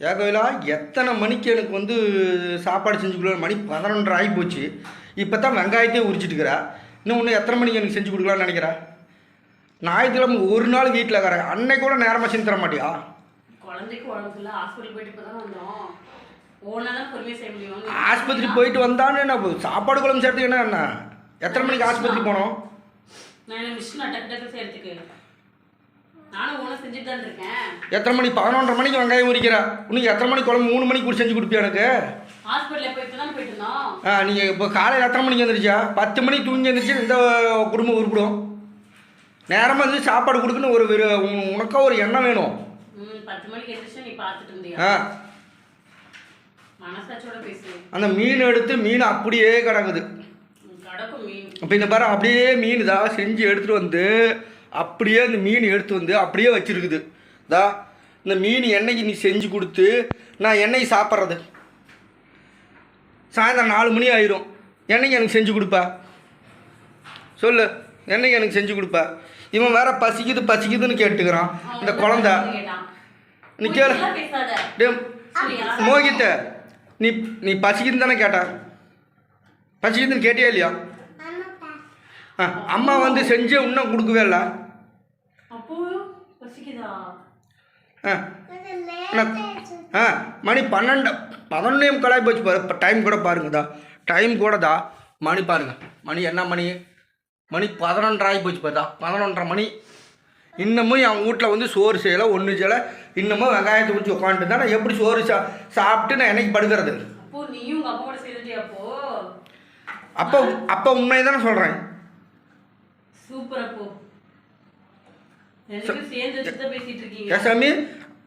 ஏன் கோயிலா எத்தனை மணிக்கு எனக்கு வந்து சாப்பாடு செஞ்சு கொடுக்கலாம் மணி பதினொன்றரை ஆகி போச்சு. இப்போ தான் வெங்காயத்தையே உரிச்சிட்டுக்கிறா. இன்னும் இன்னும் எத்தனை மணிக்கு எனக்கு செஞ்சு கொடுக்கலான்னு நினைக்கிறா? ஞாயிற்றுக்கிழமை ஒரு நாள் வீட்டில் இருக்கிறேன் அன்னைக்கு கூட நேரமாக செஞ்சு தர மாட்டியா? குழந்தைக்கு உடம்பு இல்லை. ஹாஸ்பிட்டல் போயிட்டு இப்போ தான் வந்தோம். ஆஸ்பத்திரி போயிட்டு வந்தான்னு என்ன சாப்பாடு குழம்பு சேர்த்துக்கு என்ன என்ன எத்தனை மணிக்கு ஆஸ்பத்திரி போனோம்? எத்தனை மணி? பதினொன்றரை மணிக்கு வெங்காயம் உரிக்கிறா. இன்னும் எத்தனை மணிக்கு குழம்பு? மூணு மணிக்கு கூட செஞ்சு கொடுப்பியா எனக்கு? ஆ நீங்கள் இப்போ காலையில் எத்தனை மணிக்கு எழுந்திரிச்சா பத்து மணிக்கு தூங்கி எழுந்திரிச்சு இந்த குடும்பம் உருப்பிடும். நேரமாக வந்து சாப்பாடு கொடுக்குன்னு ஒரு ஒரு உன- உனக்கா ஒரு எண்ணம் வேணும். ஆ. அந்த மீன் எடுத்து மீன் அப்படியே கிடக்குது. இப்போ இந்த பாரு அப்படியே மீன் தான் செஞ்சு எடுத்துகிட்டு வந்து அப்படியே இந்த மீன் எடுத்து வந்து அப்படியே வச்சிருக்குது. தா இந்த மீன் என்னைக்கு நீ செஞ்சு கொடுத்து நான் என்னைக்கு சாப்பிட்றது. சாயந்தரம் நாலு மணி ஆயிரும். என்னைக்கு எனக்கு செஞ்சு கொடுப்பா. சொல்லு என்னைக்கு எனக்கு செஞ்சு கொடுப்பா. இவன் வேற பசிக்குது பசிக்குதுன்னு கேட்டுக்கிறான். இந்த குழந்த. நீ கேளு. டே மோகித்த நீ நீ பசிக்குதுன்னு தானே கேட்டா? பசிக்குதுன்னு கேட்டியா இல்லையா? ஆ அம்மா வந்து செஞ்சு இன்னும் கொடுக்கவே இல்லை. அப்போ பசிக்குதா ஆ மணி பன்னெண்டு பதினொன்னே முக்காலாகி போச்சு பாரு டைம் கூட பாருங்கதா டைம் கூட தா மணி பாருங்க மணி என்ன மணி மணி பதினொன்றரை போச்சு பாருதா பதினொன்றரை மணி இன்னமும் என் வீட்டில் வந்து சோறு செய்யலை ஒன்றும் செய்யலை இன்னமும் வெங்காயத்தை குடிச்சு உட்காந்துட்டு தான் நான் எப்படி சோறு சா சாப்பிட்டு நான் என்னைக்கு படுக்கிறது அப்போ அப்போ உண்மையை தானே சொல்கிறேன் சூப்பர் அப்போ ரெண்டு பேரும் சேர்ந்து வச்சு தான் பேசிட்டு இருக்கீங்க ஏன் சாமி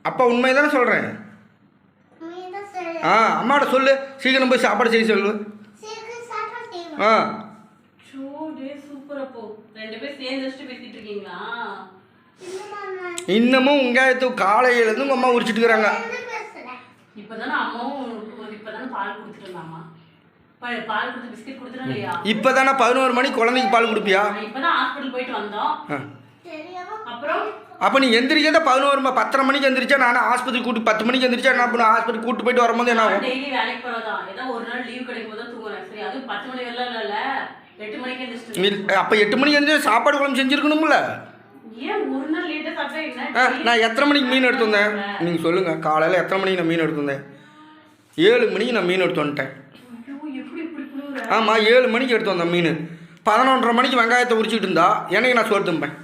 அப்பா உண்மையை தானே சொல்கிறேன் ஆ அம்மாட்ட சொல்லு. சீக்கிரம் போய் சாப்பாடு செய்ய சொல்லு. ஆ. இன்னமும் வெங்காயத்து காலையிலேருந்து உங்கள் அம்மா உரிச்சிட்டு இருக்கிறாங்க. இப்பதானே பதினோரு மணிக்கு குழந்தைக்கு பால் கொடுப்பியா? நான் இப்பதான் ஹாஸ்பிட்டல் போயிட்டு வந்தோம். அப்போ நீ எந்திரிக்கிறத பதினோரு ம- பத்தரை மணிக்கு எந்திரிச்சா நான் ஆஸ்பத்திரி கூட்டு பத்து மணிக்கு எந்திரிச்சா என்ன பண்ணும் ஆஸ்பத்திரி கூட்டு போயிட்டு வரும்போது என்ன ஆகும்? டெய்லி வேலைக்கு போறதான் ஏதோ ஒரு நாள் லீவ் கிடைக்கும் போது தூங்குறேன் சரி அதுவும் பத்து மணி வரல இல்ல எட்டு மணிக்கு எந்திரிச்சிட்டு அப்போ எட்டு மணிக்கு எந்திரிச்சு சாப்பாடு குழம்பு செஞ்சுருக்கணும்ல? நான் எத்தனை மணிக்கு மீன் எடுத்து வந்தேன்? நீங்கள் சொல்லுங்கள் காலையில் எத்தனை மணிக்கு நான் மீன் எடுத்து வந்தேன்? ஏழு மணிக்கு நான் மீன் எடுத்து வந்துட்டேன்? ஆமாம் ஏழு மணிக்கு எடுத்து வந்தேன் மீன். பதினொன்றரை மணிக்கு வெங்காயத்தை உரிச்சிட்டு இருந்தா எனக்கு நான் சோறு தும்பேன்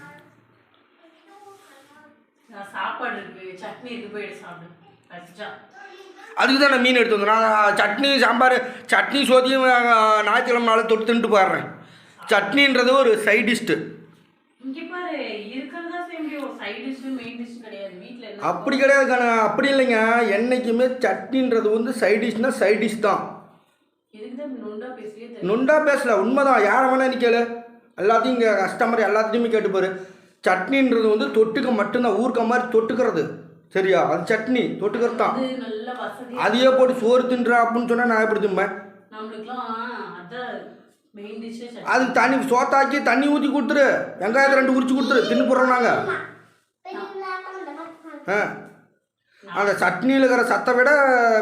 நான் சாப்பாடு இருக்கு போயிட்டு சாப்பிடு. கஷ்டா அதுக்கு தான் நான் மீன் எடுத்து வந்தேன். நான் சட்னி சாம்பார் சட்னி சோதியும் ஞாயிற்றுக்கிழமை நாள் தொட்டு தின்ட்டு போயிடுறேன். சட்னின்றது ஒரு சைட் டிஷ்ட்டு இங்க பாரு இருக்கிறதா செய்ய முடியும். சைட் டிஷ் மெயின் டிஷ் கிடையாது. வீட்ல என்ன அப்படி கிடையாது கண்ணா. அப்படி இல்லைங்க. என்றைக்குமே சட்னின்றது வந்து சைட் டிஷ்னா சைட் டிஷ் தான். நொண்டா பேசல. உண்மைதான். யாரை வேணா நீ கேளு. எல்லாத்தையும் இங்கே கஸ்டமர் எல்லாத்தையுமே கேட்டு பாரு சட்னின்றது வந்து தொட்டுக்க மட்டும்தான். ஊறுக்க மாதிரி தொட்டுக்கிறது. சரியா? அது சட்னி தொட்டுக்கிறது தான். அது அதையே போட்டு சோறு தின்றா அப்படின்னு சொன்னால் நான் எப்படி தும்பேன்? அது தண்ணி சோத்தாக்கி தண்ணி ஊற்றி கொடுத்துரு. வெங்காயத்தை ரெண்டு உரிச்சு கொடுத்துரு. தின்னு போடுறோம் நாங்கள் ஆ. அந்த சட்னியில் இருக்கிற சத்தை விட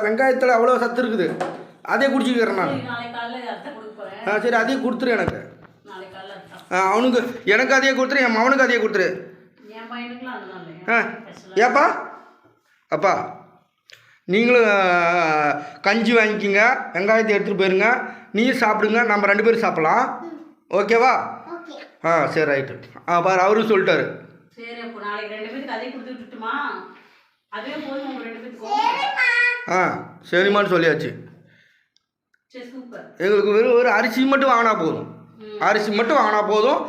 வெங்காயத்தில் அவ்வளோ சத்து இருக்குது. அதே குடிச்சிக்கிறேன் நான். ஆ சரி அதையே கொடுத்துரு எனக்கு. அவனுக்கு எனக்கு அதையே கொடுத்துரு என் மவனுக்கு அதையே கொடுத்துரு. ஆ. ஏப்பா? அப்பா நீங்களும் கஞ்சி வாங்கிக்கிங்க வெங்காயத்தை எடுத்துகிட்டு போயிருங்க நீயும் சாப்பிடுங்க நம்ம ரெண்டு பேரும் சாப்பிட்லாம். ஓகேவா? ஆ சரி ரைட்டு ஆ பாரு அவரும் சொல்லிட்டாரு. சரி அப்போ நாளைக்கு ரெண்டு பேருக்கு அதே கொடுத்து விட்டுட்டுமா அதுவே போதும் உங்க ரெண்டு பேத்துக்கும் ஆ சரிம்மான்னு சொல்லியாச்சு. எங்களுக்கு வெறும் ஒரு அரிசி மட்டும் வாங்கினா போதும். அரிசி மட்டும் வாங்கினா போதும்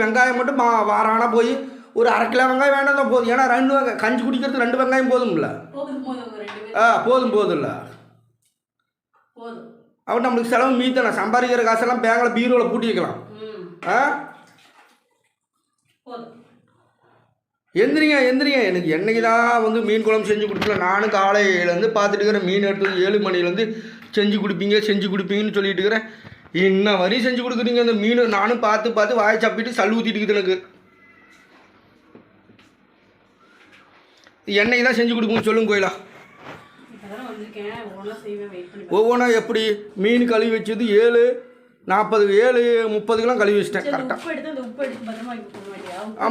வெங்காயம் மட்டும் வாரானா போய் ஒரு அரை கிலோ வெங்காயம் வேண்டாம் தான் போதும். ஏன்னா ரெண்டு வெங்காயம் கஞ்சி குடிக்கிறதுக்கு ரெண்டு வெங்காயம் போதும்ல? ஆ போதும் போதும்ல. போதும். அவன் நம்மளுக்கு செலவு மீத்தலாம் சம்பாதிக்கிற காசெல்லாம் பேங்கில் பீரோவில் பூட்டி வைக்கலாம். ஆ? எந்திரிங்க எந்திரிங்க. எனக்கு என்னைக்கு தான் வந்து மீன் குழம்பு செஞ்சு கொடுக்கல நானும் காலையிலேருந்து பார்த்துட்டு இருக்கிறேன். மீன் எடுத்து ஏழு மணிலேருந்து செஞ்சு கொடுப்பீங்க செஞ்சு கொடுப்பீங்கன்னு சொல்லிட்டு இருக்கிறேன். இன்ன வரையும் செஞ்சு கொடுக்குறீங்க? அந்த மீன் நானும் பார்த்து பார்த்து வாயை சப்பிட்டு சல்லு ஊற்றிட்டு இருக்குது எனக்கு. என்னைக்கு தான் செஞ்சு கொடுக்குங்க சொல்லுங்க கோயிலா? ஒவ்வொன்றா எப்படி? மீன் கழுவி வச்சது ஏழு நாற்பது ஏழு முப்பதுக்கெல்லாம் கழுவி வச்சிட்டேன் கரெக்டாக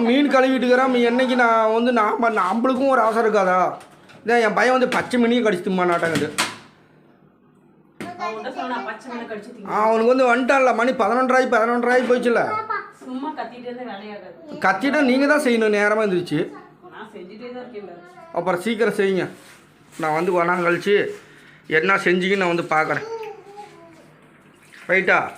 மீன் கழுவிட்டுக்கிறேன் என்னைக்கு நான் வந்து நாம் நம்மளுக்கும் ஒரு ஆசை இருக்காதா? இதான் என் பையன் வந்து பச்சை மீனையும் கடிச்சு திம்மா நாட்டாங்குது அவனுக்கு வந்து வந்துட்டான்ல மணி பதினொன்றாயி பதினொன்றாயி வேலையாகாது கத்திட்டா நீங்கள் தான் செய்யணும் நேரமாக இருந்துச்சு நான் செஞ்சுட்டே தான் இருக்கேன் அப்புறம் சீக்கிரம் செய்யுங்க. நான் வந்து ஒன்றாம் கழிச்சு என்ன செஞ்சீங்கன்னு நான் வந்து பார்க்குறேன். ரைட்டா?